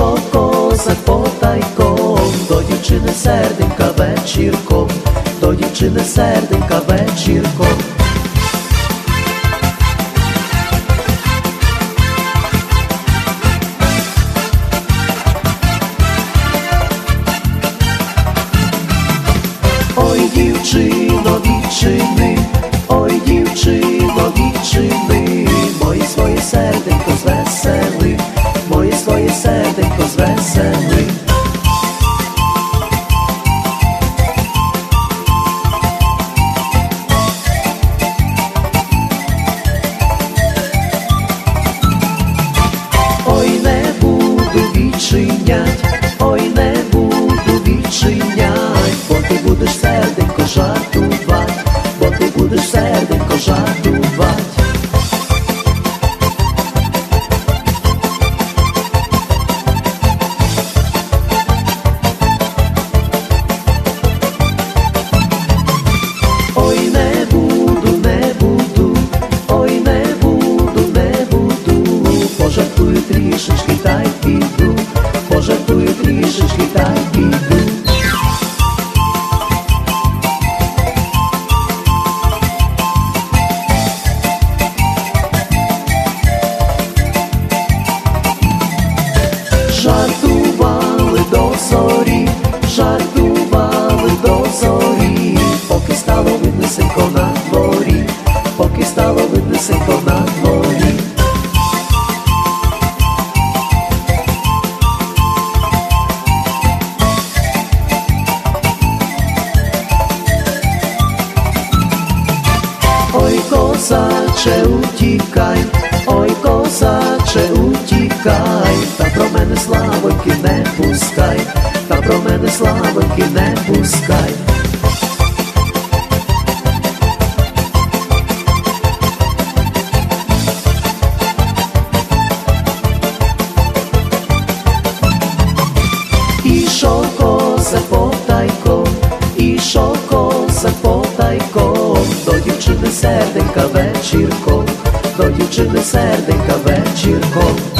потайком, ішов козак потайком, до дівчини серденька вечірком, до дівчини серденька вечірком. Ой, дівчино, відчини, відчинять, ой, не буду відчинять, бо ти будеш серденько жартувати, бо ти будеш серденько жартувать. Жартували до зорі, жартували до зорі, поки стало виднесенько на дворі, поки стало виднесенько на дворі. Ой, козаче, утікай, ой, козаче, не та про мене славоньки не пускай. Ішов козак ішов козак потайком, до дівчини серденька вечірком, до дівчини серденька вечірком.